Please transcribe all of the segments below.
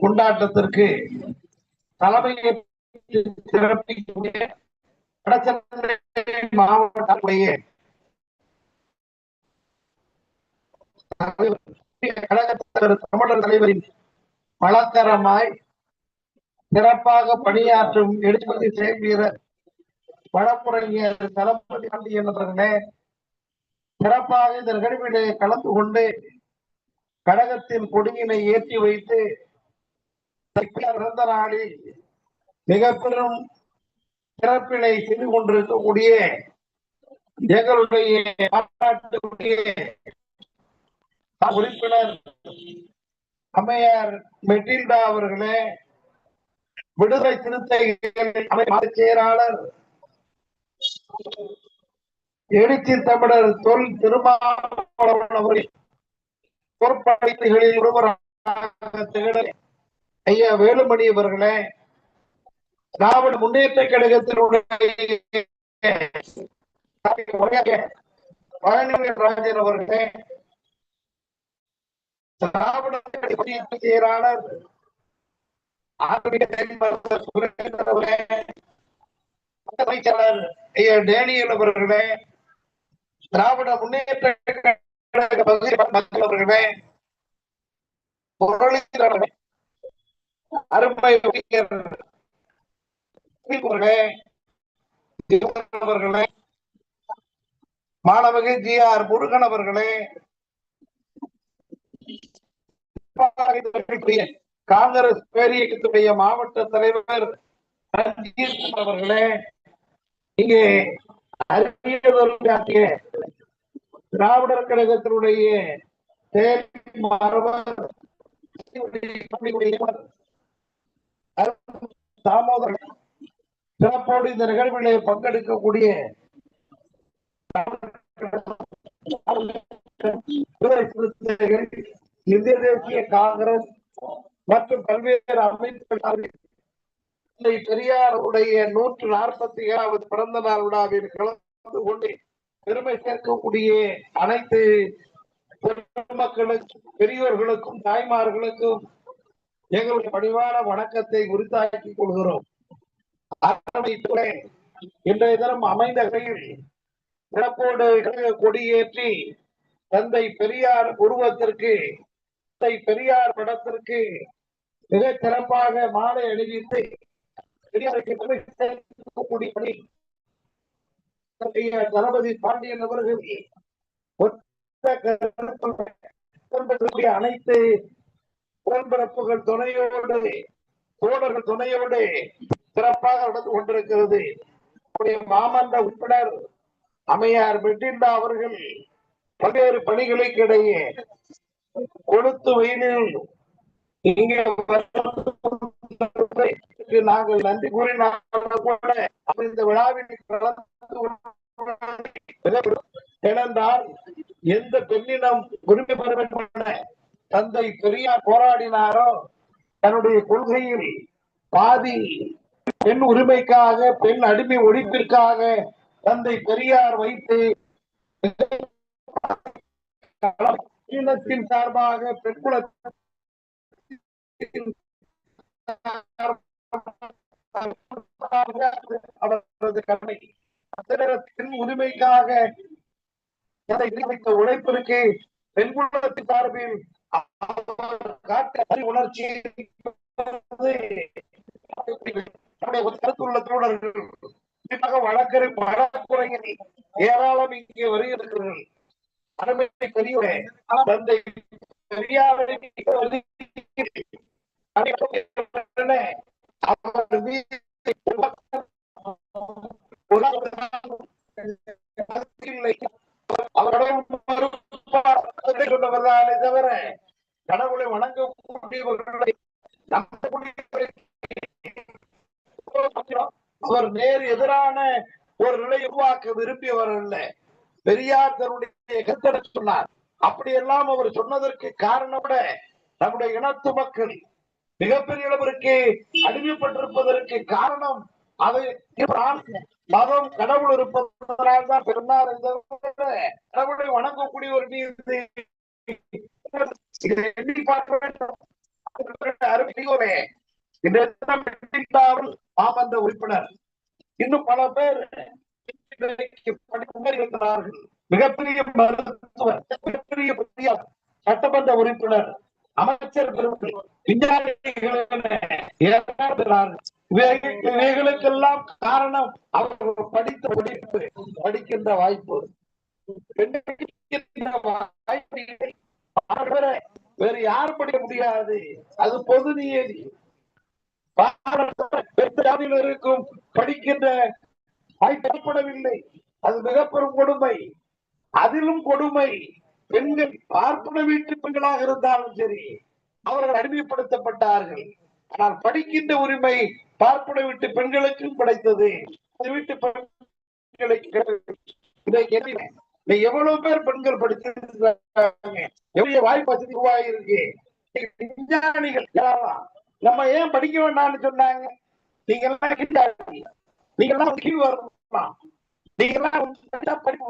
கொண்டாட்டத்திற்கு தலைமையை சிறப்பிக்கக்கூடிய வடசென்னை மாவட்டத்துடைய தமிழர் தலைவரின் பலத்தரமாய் சிறப்பாக பணியாற்றும் எழுபதி செயல் வீரர் வழக்குரைஞர் தளபதி ஆண்டி என்றே சிறப்பாக இந்த நிகழ்விலே கலந்து கொண்டு கழகத்தின் கொடியினை ஏற்றி வைத்து பிறந்த நாளில் மிக பெரும் சிறப்பினை செய்து கொண்டிருக்கக்கூடிய எங்களுடைய பாராட்டுக்குரிய உறுப்பினர் அம்மையார் மெட்டில்டா அவர்களே விடுதலை சிறுத்தைகள் அமைப்பு செயலாளர் எழுச்சி தமிழர் தொல் திருமாவளவன் அவர்கள் பொறுப்பாளிகளில் ஒருவராக திகழ ஐயா வேலுமணி அவர்களே திராவிட முன்னேற்ற கழகத்தினுடைய பழனிவேல் ராஜன் அவர்களே திராவிட செயலாளர் அமைச்சர் ஐயா டேனியல் அவர்களே திராவிட முன்னேற்ற கழக பகுதி மக்கள் அவர்களே முரளிதரன் அருமை உறுப்பினர் அவர்களே மாணவகை ஜி ஆர் முருகன் அவர்களே காங்கிரஸ் பேரியக்கத்துடைய மாவட்ட தலைவர் அவர்களே இங்கே அறிவியல் திராவிடர் கழகத்தினுடைய செயல் தாமோதரன் சிறப்போடு இந்த நிகழ்விலே பங்கெடுக்கக்கூடிய இந்திய தேசிய காங்கிரஸ் மற்றும் பல்வேறு அமைப்புகள் பெரியார் பெரியாருடைய நூற்று நாற்பத்தி ஏழாவது பிறந்த நாள் விழாவில் கலந்து கொண்டு பெருமை சேர்க்கக்கூடிய அனைத்து பெருமக்களுக்கும் பெரியோர்களுக்கும் தாய்மார்களுக்கும் எங்களுடைய பணிவான வணக்கத்தை உரித்தாக்கிக் கொள்கிறோம். இன்றைய தினம் அமைந்த கையில் சிறப்போடு கழக கொடியேற்றி தந்தை பெரியார் உருவத்திற்கு தந்தை பெரியார் படத்திற்கு மிக சிறப்பாக மாலை அணிவித்து பெரியாருக்கு பணி தளபதி பாண்டியன் அவர்கள் அனைத்து உடன்பிறப்புகள் துணையோடு தோழர்கள் துணையோடு சிறப்பாக நடந்து கொண்டிருக்கிறது. மாமன்ற உறுப்பினர் அமையார் மெட்டிண்டா அவர்கள் பல்வேறு பணிகளுக்கு இடையே கொளுத்து வெயிலில் இங்கே நாங்கள் நன்றி கூறினாலும் கூட இந்த விழாவில் கலந்து ஏனென்றால் எந்த பெண்ணினம் உரிமை பெற வேண்டும் தந்தை பெரியார் போராடினாரோ தன்னுடைய கொள்கையில் பாதி பெண் உரிமைக்காக பெண் அடிமை ஒழிப்பிற்காக தந்தை பெரியார் வைத்து சார்பாக பெண் குலத்தின் அவரது கடமை. உரிமைக்காக உழைப்பிற்கு பெண் குலத்தின் சார்பில் உணர்ச்சி கருத்துள்ள தோழர்கள் குறிப்பாக வழக்கறி வழக்குரைஞர் ஏராளம் இங்கே வருகிறார்கள். அருமை பெரியவரே தந்தை பெரியாரை அவர் வீட்டை இல்லை அவருடைய சொன்னவர்தானே தவிர கடவுளை வணங்கக்கூடியவர்களை அவர் நேர் எதிரான ஒரு நிலை உருவாக்க விரும்பியவர் அல்ல. பெரியார் தன்னுடைய கருத்தடை சொன்னார். அப்படியெல்லாம் அவர் சொன்னதற்கு காரணம் கூட நம்முடைய இனத்து மக்கள் மிகப்பெரிய அளவிற்கு அடிமைப்பட்டிருப்பதற்கு காரணம் அது மதம் கடவுள் இருப்பதனால் தான் பிறந்தார் கடவுளை வணங்கக்கூடியவர் மீது இதை எண்ணி பார்க்க வேண்டும் இன்றைய உறுப்பினர். இன்னும் பல பேர் இருக்கிறார்கள் மிகப்பெரிய மருத்துவர் மிகப்பெரிய புதிய சட்டமன்ற உறுப்பினர் அமைச்சர் இவைகளுக்கெல்லாம் காரணம் அவர்கள் படித்த படிப்பு படிக்கின்ற வாய்ப்பு. வாய்ப்பு வேறு யார் படிக்க முடியாது? அது பொது நியதி இருக்கும் படிக்கின்ற வாய்ப்படவில்லை அது மிக பெரும் கொடுமை. அதிலும் கொடுமை. பெண்கள் பார்ப்பன வீட்டு பெண்களாக இருந்தாலும் சரி அவர்கள் அடிமைப்படுத்தப்பட்டார்கள். ஆனால் படிக்கின்ற உரிமை பார்ப்பன வீட்டு பெண்களுக்கும் கிடைத்தது. வீட்டு பெண்களுக்கு கிடைத்தது. எவ்வளவு பேர் பெண்கள் படிச்சிருக்காங்க எவ்வளவு வாய்ப்பு வசதி உருவாகிருக்கு விஞ்ஞானிகள். நம்ம ஏன் படிக்க வேண்டாம்னு சொன்னாங்க? நீங்க எல்லாம் கிட்டாடி நீங்க எல்லாம் கீழ் வரலாம் நீங்க எல்லாம் படிப்பாரு. படிப்பு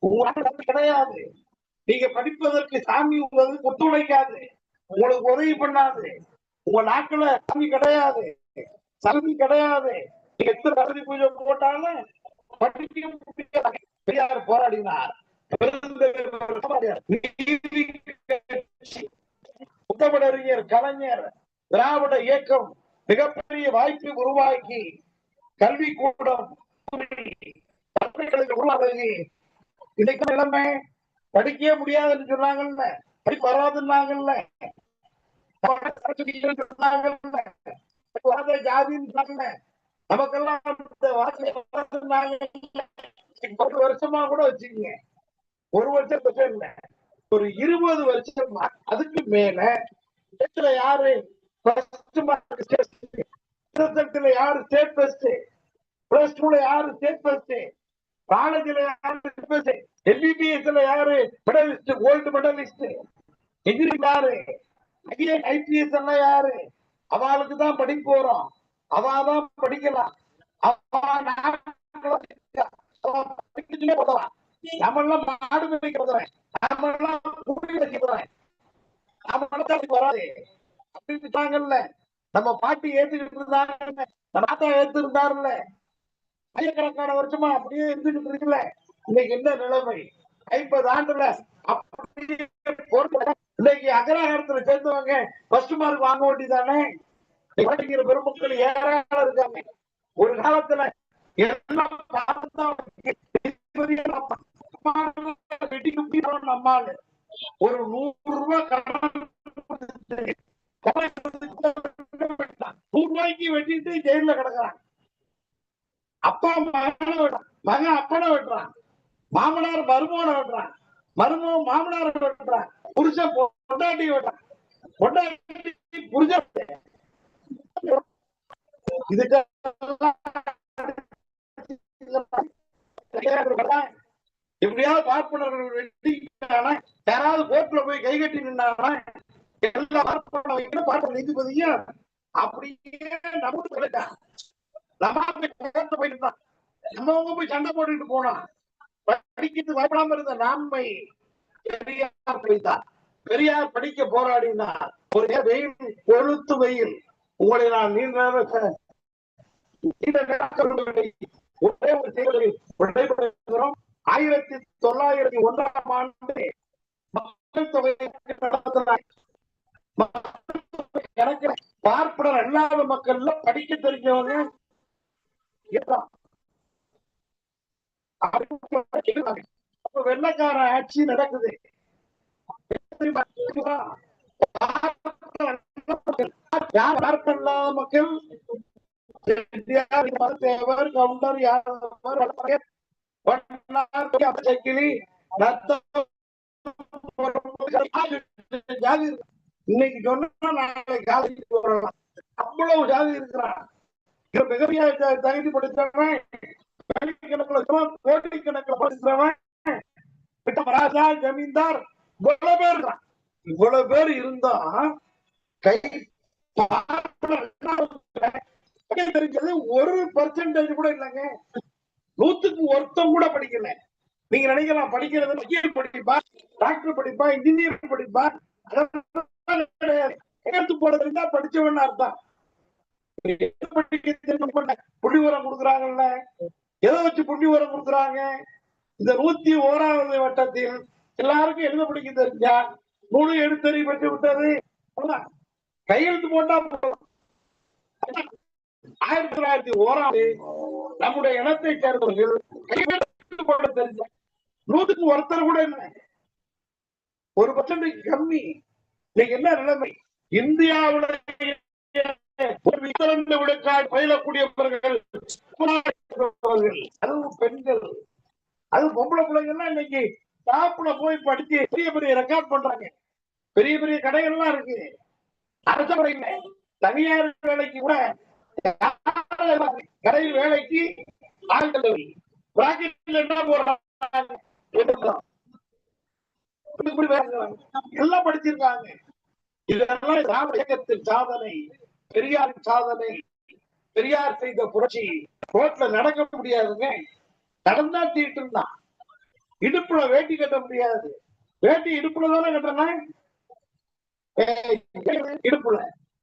வராது. கிடையாது. நீங்க படிப்பதற்கு சாமி உங்களுக்கு ஒத்துழைக்காது. உங்களுக்கு உதவி பண்ணாது. உங்க நாட்கள சாமி கிடையாது. சாமி கிடையாது. நீங்க எத்தனை கருதி பூஜை போட்டாலும் படிக்க முடியாது. பெரியார் போராடினார். பெருந்தலைவர் முத்தமிழறிஞர் கலைஞர் திராவிட இயக்கம் மிகப்பெரிய வாய்ப்பை உருவாக்கி கல்வி கூடம் உருவாக்கி. இன்னைக்கு நிலைமை? படிக்கவே முடியாதுன்னு சொன்னாங்கல்ல. படிப்பு வராதுன்னாங்கல்ல. சொன்னாங்கல்ல. வராத ஜாதின்னு நமக்கெல்லாம் ஒரு வருஷமா கூட வச்சுக்கீங்க. ஒரு வருஷம் பிரச்சனை இல்லை. ஒரு இருபது வருஷம் அதுக்கு மேல இடத்துல யாரு ஃபர்ஸ்ட் மார்க் இருபத்தெட்டுல யாரு ஸ்டேட் ஃபர்ஸ்ட் பிளஸ் டூல யாரு ஸ்டேட் ஃபர்ஸ்ட் காலேஜ்ல யாரு ஃபர்ஸ்ட் எம்பிபிஎஸ்ல யாரு மெடலிஸ்ட் கோல்டு மெடலிஸ்ட் டிகிரி யாரு ஐஏஎஸ் ஐபிஎஸ் எல்லாம் யாரு? அவளுக்கு தான் படிக்க போறோம் அவ தான் படிக்கலாம். அவ அவ படிக்கவே போதும். நம்மெல்லாம் மாடு மேய்க்கிறவன் நம்மெல்லாம் குடி வைக்கிறவன் நம்மளால வராது. அப்படின்னு சொன்னாங்கல்ல நம்ம பாட்டி ஏத்துக்கிட்டு இருந்தாருல்ல நம்ம தாத்தா ஏத்து இருந்தாருல்ல. ஆயிரக்கணக்கான வருஷமா அப்படியே இருந்துகிட்டு இருக்குல்ல. இன்னைக்கு என்ன நிலைமை? ஐம்பது ஆண்டுல இன்னைக்கு அகராகரத்துல சேர்ந்தவங்க ஃபர்ஸ்ட் மார்க் வாங்க வேண்டியதானே? படிக்கிற பெருமக்கள் ஏராளம் இருக்காங்க. ஒரு காலத்துல எல்லாம் பார்த்தா குப்பிடுறோம் நம்மால ஒரு நூறு ரூபாய் கடன் நூறு ரூபாய்க்கு வெட்டிட்டு ஜெயில கிடக்குறான். அப்பா மகனை வெட்டுறான். மகன் அப்பனை வெட்டுறான். மாமனார் மருமோனை வெட்டுறான். மருமோ மாமனாரை வெட்டுறான். புருஷன் பொண்டாட்டி வெட்டுறான். பொண்டாட்டி புருஷன். இதுக்கு எப்படியாவது பார்ப்பனர்கள் வெட்டிட்டானா யாராவது கோர்ட்ல போய் கை கட்டி நின்னானா? எல்லா பார்ப்பன பார்ப்பன நீதிபதியும் அப்படியே நம்ம கிடைச்சான் நம்ம கோர்ட்ல இருந்தான் நம்மவங்க போய் சண்டை போட்டுட்டு போனான் படிக்கிறது பயப்படாம இருந்த நான்மை பெரியார் படித்தார். பெரியார் படிக்க போராடினார். ஒரு வெயில் கொழுத்து வெயில். உங்களை நான் நீண்ட ஒரே ஒரு தேர்தலில் விடைபெறுகிறோம் ஆயிரத்தி தொள்ளாயிரத்தி ஒன்றாம் ஆண்டு மக்கள் தொகை நடத்தினார் மக்கள் பார்ப்பனர் அல்லாத மக்கள்ல படிக்க தெரிஞ்சவங்க வெள்ளக்கார ஆட்சி நடக்குது. யார் பார்ப்பனர் மக்கள் செட்டியார், கவுண்டர் யாதவர் ஜாதி இன்னைக்கு சொன்னா நாளைக்கு வரலாம் அவ்வளவு ஜாதி இருக்கிறான் மிகப்பெரிய தகுதி படித்தவன் கோடிக்கணக்கில் கோடிக்கணக்கில் படித்தவன் ராஜா ஜமீன்தார் இவ்வளவு பேர் இவ்வளவு பேர் இருந்தா கை தெரிஞ்சது ஒரு பர்சன்டேஜ் கூட இல்லைங்க. நூத்துக்கு ஒருத்தம் கூட படிக்கல. நீங்க நினைக்கலாம் படிக்கிறது வக்கீல் படிப்பா டாக்டர் படிப்பா இன்ஜினியர் படிப்பா கையெழுத்து போட இருந்தா படிச்சவன் அர்த்தம். புள்ளி உரம் கொடுக்குறாங்கல்ல. எதை வச்சு புள்ளி உரம் கொடுக்குறாங்க? இந்த நூத்தி ஓராவது வட்டத்தில் எல்லாருக்கும் எழுத படிக்க தெரிஞ்சா நூலு எழுத்தறி பெற்று விட்டது கையெழுத்து போட்டா போதும். ஆயிரத்தி தொள்ளாயிரத்தி ஓராம் நம்முடைய இனத்தை சேர்ந்தவர்கள் தெரிஞ்ச நூத்துக்கு ஒருத்தர் கூட இல்லை. ஒரு பர்சன்டேஜ் கம்மி. இன்னைக்கு என்ன நிலைமை? இந்தியாவுல ஒரு இரண்டு விழுக்காடு பயிலக்கூடியவர்கள் அதுவும் பெண்கள். அது பொம்பளை பிள்ளைங்கள்லாம் இன்னைக்கு டாப்ல போய் படிச்சு பெரிய பெரிய ரெக்கார்ட் பண்றாங்க. பெரிய பெரிய கடைகள்லாம் இருக்கு. அரசு தனியார் வேலைக்கு கூட கடையில் வேலைக்கு ஆண்கள் பிராக்கெட்ல என்ன போறாங்க இப்படி வேலை எல்லாம் படிச்சிருக்காங்க. இதெல்லாம் திராவிட இயக்கத்தின் சாதனை. பெரியாரின் சாதனை. பெரியார் செய்த புரட்சி. ரோட்ல நடக்க முடியாதுங்க. நடந்தா தீட்டு தான். இடுப்புல வேட்டி கட்ட முடியாது. வேட்டி இடுப்புல தானே கட்டணும்? இடுப்புல.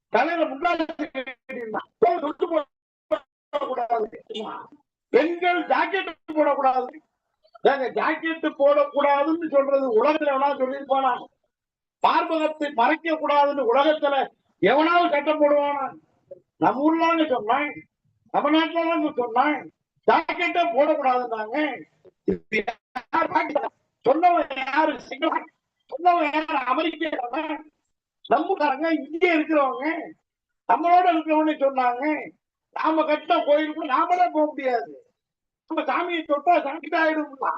தலையில முன்னாடி பெண்கள் ஜாக்கெட் போடக்கூடாது. ஜாக்கெட் போடக்கூடாதுன்னு சொல்றது உலகத்துல எவனா சொல்லியிருப்பானா? பார்ப்பகத்தை மறைக்க கூடாதுன்னு உலகத்துல எவனாவது சட்டம் போடுவானா? நம்ம ஊர்லாங்க சொன்னான். நம்ம நாட்டுல சொன்னான். ஜாக்கெட்டே போடக்கூடாதுன்னாங்க. சொன்னவன் யாரு? சொன்னவன் யாரு? அமெரிக்க நம்மக்காரங்க இங்கே இருக்கிறவங்க. நம்மளோட இருக்கிறவங்க சொன்னாங்க. நாம கட்டின கோயிலுக்கு நாமளே போக முடியாது. நம்ம சாமியை தொட்டா சாமி ஆயிடும்னா.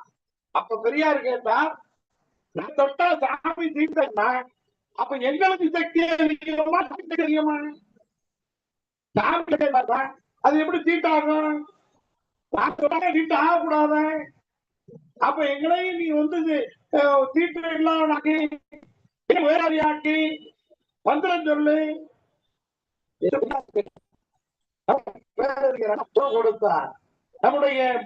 அப்ப பெரியார் கேட்டா நான் தொட்டா சாமி தீர்த்தா அப்ப எங்களுக்கு சக்தி அதிகமா சக்தி அதிகமா சாமி கேட்டா அது எப்படி தீட்டாகும் நான் சொன்னா தீட்டு ஆகக்கூடாத. அப்ப எங்களையும் நீ வந்து தீட்டு இல்லாம வேறாக்கி மந்திரம் சொல்லு கொடுத்தார். நம்முடைய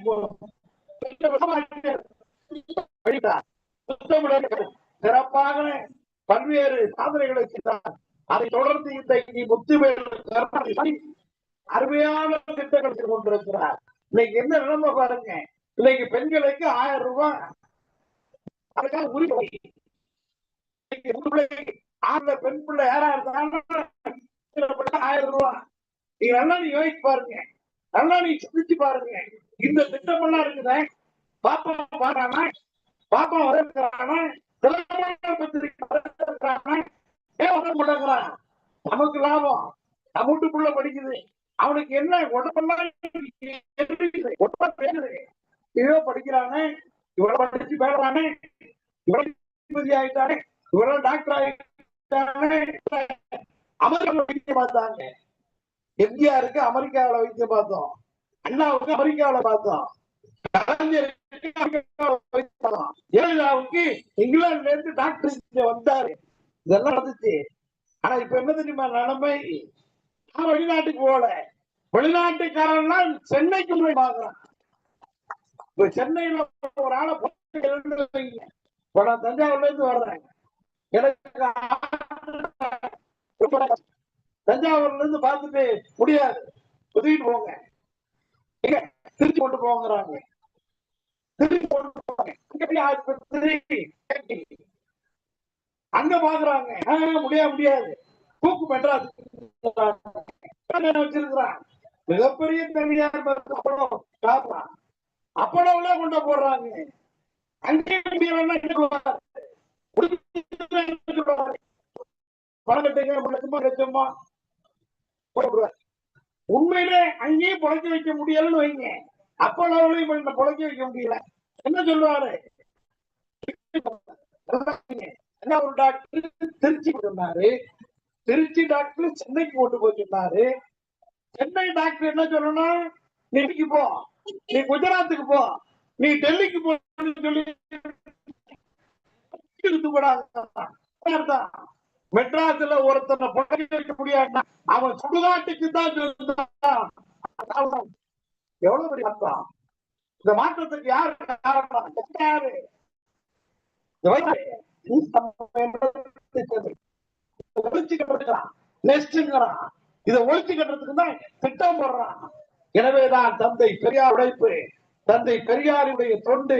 சிறப்பாக பல்வேறு சாதனைகளை செய்தார். அதை தொடர்ந்து இன்றைக்கு முத்துவேல் அருமையான திட்டங்கள் செய்து கொண்டிருக்கிறார். இன்னைக்கு என்ன நிலைமை பாருங்க. இன்னைக்கு பெண்களுக்கு ஆயிரம் ரூபாய். அதுக்காக உரிமை ஆண்ல பெண் பிள்ளை யாரா இருந்தாலும் ஆயிரம் ரூபாய் நீங்க நல்லா நீ யோசிச்சு பாருங்க. நல்லா நீ சிந்திச்சு பாருங்க. இந்த திட்டம் எல்லாம் இருக்குதே. பாப்பா பாடுறானா பாப்பா வரவேற்கிறானா பத்திரிக்கை ஏன் வர நமக்கு லாபம். நம்ம வீட்டுக்குள்ள படிக்குது. அவனுக்கு என்ன உடம்பெல்லாம் உடம்பா உடம்பெல்லாம் பேசுது இதோ படிக்கிறானே. இவ்வளவு படிச்சு பேடுறானே இவ்வளவு ஆயிட்டானே. இவ்வளவு டாக்டர் ஆயிட்டானே அமெரிக்காவில் வைத்தியம் பார்த்தாங்க எம்ஜிஆருக்கு அமெரிக்காவுல வைத்தியம் பார்த்தோம். அண்ணாவுக்கு அமெரிக்காவுல பார்த்தோம். ஜெயலலிதாவுக்கு இங்கிலாந்துல இருந்து டாக்டர் வந்தாரு. இதெல்லாம் நடந்துச்சு. ஆனா இப்ப என்ன தெரியுமா நிலைமை? நான் வெளிநாட்டுக்கு போகல. வெளிநாட்டுக்காரன்லாம் சென்னைக்கு போய் பாக்குறான் இப்ப சென்னையில ஒரு ஆளை போட்டு வைங்க. இப்ப நான் தஞ்சாவூர்ல இருந்து வர்றேன். எனக்கு தஞ்சாவூர்ல இருந்து பார்த்துட்டு முடியாது. ஒதுக்கிட்டு போங்க. திருச்சி கொண்டு போங்கிறாங்க. திருச்சி கொண்டு போங்க. ஆஸ்பத்திரி அங்க பாக்குறாங்க. ஆஹ், முடியாது முடியாது. தூக்கு மெட்ராஸ். வச்சிருக்கிறான்? மிகப்பெரிய தனியார் அப்படம் காட்டுறான் கொண்டு போடுறாங்க அங்கே பணம் கட்டுங்க ஒரு உண்மையிலே அங்கேயும் பொழைக்க வைக்க முடியலன்னு வைங்க. அப்போ இப்ப இந்த பொழைக்க வைக்க முடியல. என்ன சொல்லுவாரு? என்ன ஒரு டாக்டர் திருச்சி சொன்னாரு. திருச்சி டாக்டர் சென்னைக்கு கொண்டு போய் சொன்னாரு. சென்னை டாக்டர் என்ன சொல்லணும் நீ போ. நீ குஜராத்துக்கு போ. நீ டெல்லிக்கு போன்னு சொல்லி இருக்கக்கூடாது. மெட்ராஸ்ல ஒருத்தனை புடவை வைக்க முடியாதுன்னா அவன் சுடுகாட்டுக்கு தான் எவ்வளவு பெரிய மாற்றம் இந்த மாற்றத்துக்கு யாரு ஒழிச்சு கட்டுறான். நெஸ்ட்ங்கிறான் இதை ஒழிச்சு கட்டுறதுக்கு தான் திட்டம் போடுறான். எனவேதான் தந்தை பெரியார் உழைப்பு தந்தை பெரியாருடைய தொண்டு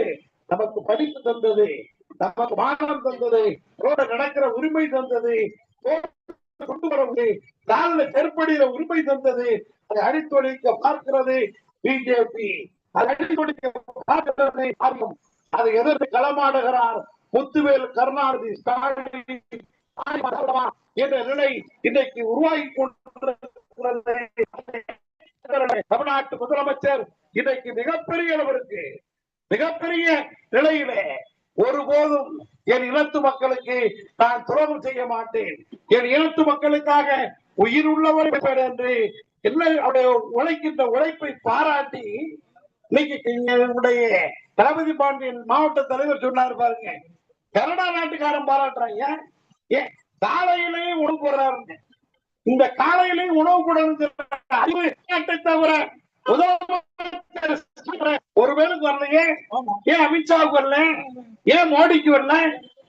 நமக்கு படிப்பு தந்தது. நமக்கு மானம் தந்தது ரோட நடக்கிற உரிமை தந்தது கொண்டு வரவு நாள்ல செருப்படியில உரிமை தந்தது அதை அடித்தொழிக்க பார்க்கிறது பிஜேபி. அதை அடித்தொழிக்க பார்க்கிறது பார்க்கும் அதை எதிர்த்து களமாடுகிறார் முத்துவேல் கருணாநிதி ஸ்டாலின். என்ற நிலை இன்றைக்கு உருவாகி கொண்டிருக்கிறது. தமிழ்நாட்டு முதலமைச்சர் இன்றைக்கு மிகப்பெரிய அளவிற்கு மிகப்பெரிய நிலையிலே ஒருபோதும் என் இனத்து மக்களுக்கு நான் துரோகம் செய்ய மாட்டேன். என் இனத்து மக்களுக்காக உயிர் உள்ளவர் என்று என்ன அவருடைய உழைக்கின்ற உழைப்பை பாராட்டி இன்னைக்கு என்னுடைய தளபதி பாண்டியன் மாவட்ட தலைவர் சொன்னார் பாருங்க கனடா நாட்டுக்காரன் பாராட்டுறாங்க. ஏன் காலையிலேயே உணவு போடுறாருங்க. இந்த காலையிலேயே உணவு போடுறது அறிவு தவிர முதலமைச்சர் ஒரு பேருக்கு வரலையே. ஏன் அமித்ஷாவுக்கு வரல? ஏன் மோடிக்கு வரல?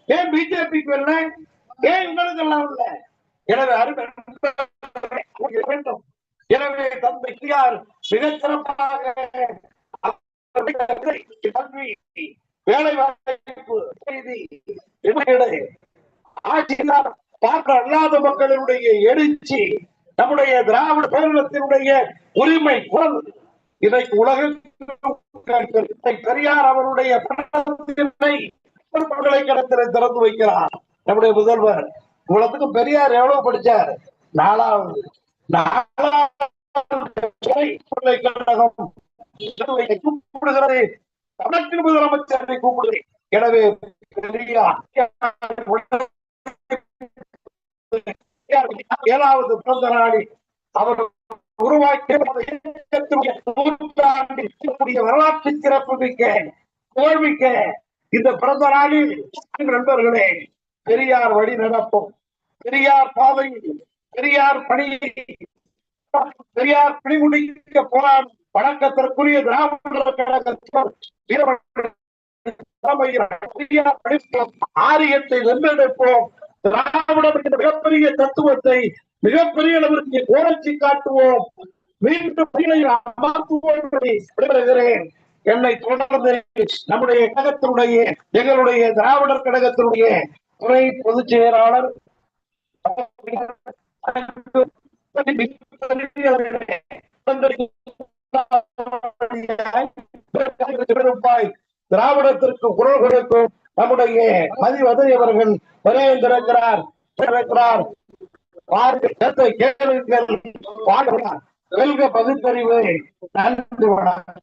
ஏன் பிஜேபிக்கு வரல? ஏன் இவங்களுக்கு எல்லாம் வரல? எனவே அருமை வேண்டும் எனவே தந்தை பெரியார் மிகச் சிறப்பாக கல்வி வேலை வாய்ப்பு செய்தி ஆட்சியினால் பார்க்க அல்லாத மக்களுடைய எழுச்சி நம்முடைய திராவிட பேரினத்தினுடைய உரிமை குரல். இன்றைக்கு உலகிற்கு பெரியார் அவருடைய பட்டத்தை திறந்து வைக்கிறார். நம்முடைய முதல்வர். இவ்வளவுக்கு பெரியார் எவ்வளவு படிச்சார்? நாலாவது. நாலாவது பல்கலைக்கழகம் கூப்பிடுகிறது. தமிழகத்தின் முதலமைச்சரை கூப்பிடுது எனவே பெரியார் ஏழாவது பிறந்த நாளில் அவர் உருவாக்கிய வரலாற்று சிறப்பு மிக்க புகழ்மிக்க இந்த பிறந்த நாளில் நண்பர்களே பெரியார் வழி நடப்போம். பெரியார் பாதை பெரியார் பணி பெரியார் பிடிமுடிக்க போராடும் வணக்கத்திற்குரிய திராவிடர் கழகத்தினர் ஆரியத்தை வென்றெடுப்போம். திராவிடம் என்ற மிகப்பெரிய தத்துவத்தை மிகப்பெரிய அளவிற்கு கோரச்சி காட்டுவோம். மீண்டும் அமர்த்துவோம் என்னை தொடர்ந்து நம்முடைய கழகத்தினுடைய எங்களுடைய திராவிடர் கழகத்தினுடைய துணை பொதுச் செயலாளர் ரூபாய் திராவிடத்திற்கு குரல் கொடுக்கும் நம்முடைய மதிவதை அவர்கள் வரைந்திருக்கிறார் இருக்கிறார் பாருங்கள் பாடுகிறார். வெல்க பகுத்தறிவு நன்றி வணக்கம்.